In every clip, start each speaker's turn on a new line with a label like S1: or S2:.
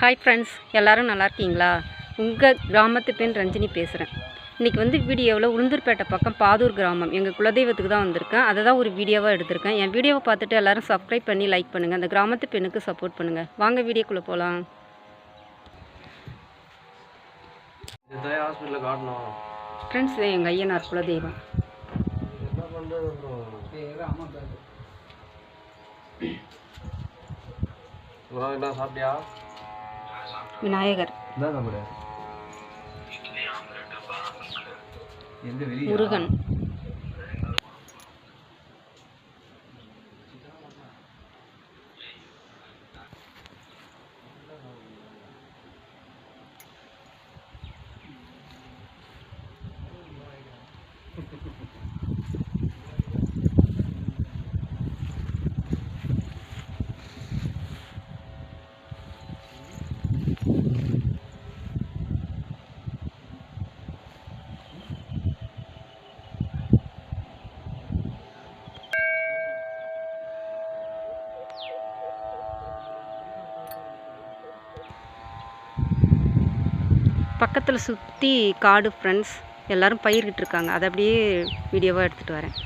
S1: Hi friends எல்லாரும் நல்லா இருக்கீங்களா? உங்கள் கிராமத்து பெண் ரஞ்சினி பேசுகிறேன் இன்றைக்கி வந்து வீடியோவில் உளுந்தூர்பேட்டை பக்கம் பாதூர் கிராமம் எங்கள் குலதெய்வத்துக்கு தான் வந்திருக்கேன். அதை தான் ஒரு வீடியோவாக எடுத்திருக்கேன். என் வீடியோவை பார்த்துட்டு எல்லாரும் சப்ஸ்கிரைப் பண்ணி லைக் பண்ணுங்கள் அந்த கிராமத்து பெண்ணுக்கு சப்போர்ட் பண்ணுங்கள் வாங்க வீடியோக்குள்ளே போகலாம் ஃப்ரெண்ட்ஸ் இது எங்கள் ஐயனார் குலதெய்வம்.
S2: சாப்பிட்டியா?
S1: விநாயகர். முருகன். பக்கத்தில் சுற்றி காடு ஃப்ரெண்ட்ஸ் எல்லோரும் பயிர்கிட்டு இருக்காங்க. அதை அப்படியே வீடியோவாக எடுத்துகிட்டு வரேன்.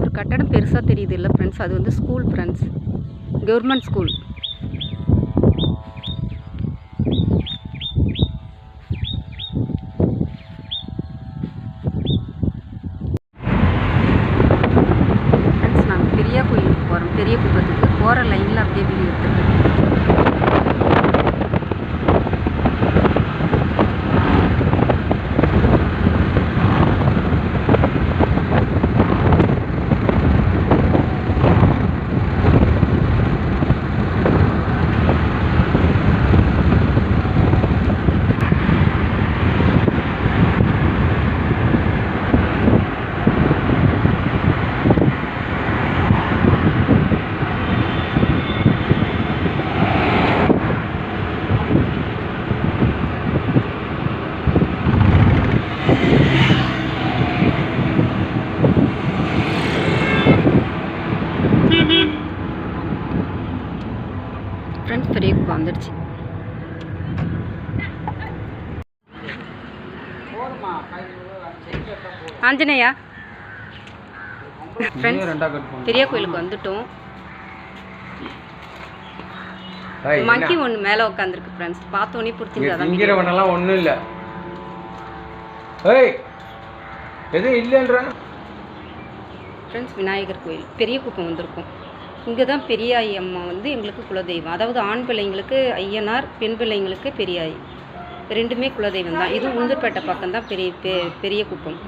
S1: ஒரு கட்டடம் பெருசாக தெரியுது இல்லை ஃப்ரெண்ட்ஸ் அது வந்து school friends government school friends நாங்கள் பெரிய கோயிலுக்கு போகிறோம் பெரிய குப்பத்துக்கு போகிற லைனில் அப்படியே வீடியோ எடுத்துருக்கேன் ஃப்ரெண்ட்ஸ் பெரிய குப்பை வந்துடுச்சு ஆஞ்சநேயா. பெரிய கோயிலுக்கு வந்துட்டோம். மங்கி ஒன்று மேலே உட்காந்துருக்கு ஃப்ரெண்ட்ஸ் பார்த்தோன்னே பிடிச்சிருந்தா
S2: ஒன்றும் இல்லை. ஏய் எதுவும் இல்லைன்ற
S1: ஃப்ரெண்ட்ஸ் விநாயகர் கோயில். பெரிய குப்பம் வந்திருக்கும். இங்கே தான் பெரியாயி அம்மா வந்து எங்களுக்கு குலதெய்வம். அதாவது ஆண் பிள்ளைங்களுக்கு ஐயனார் பெண் பிள்ளைங்களுக்கு பெரியாயி. ரெண்டுமே குலதெய்வம் தான் இது உளுந்தூர்பேட்டை பக்கம் தான் பெரிய பெரிய குப்பம்.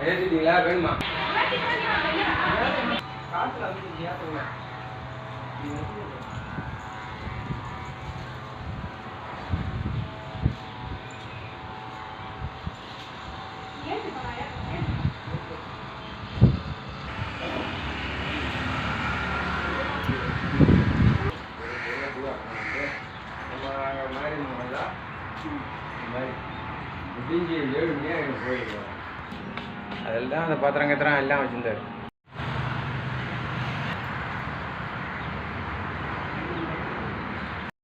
S2: ஏற்றிட்டீங்களா வேணுமா அதில் அதெல்லாம் அந்த பாத்திரம் கத்திரம் எல்லாம் வச்சுருந்தாரு